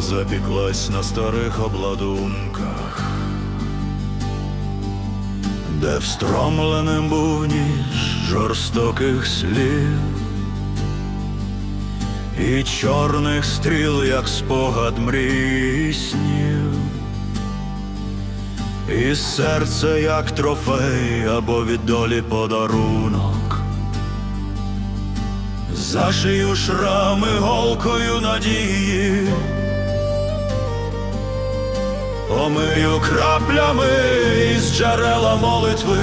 запіклась на старих обладунках, де встромленим був ніж жорстоких слів. І чорних стріл, як спогад мрій снів, і серце, як трофей або від долі подарунок. Зашию шрами голкою надії, омию краплями із джерела молитви.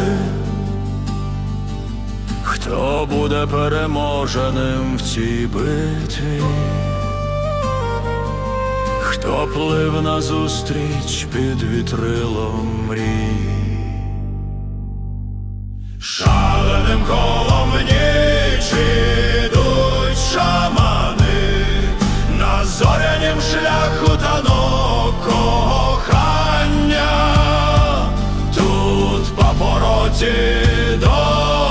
Хто буде переможеним в цій битві? Хто плив назустріч під вітрилом мрій? Шаленим колом в ідуть шамани на зорянім шляху танок пороці до.